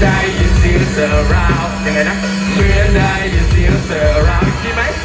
you see the surround. Give me that. Real night you see the surround. See.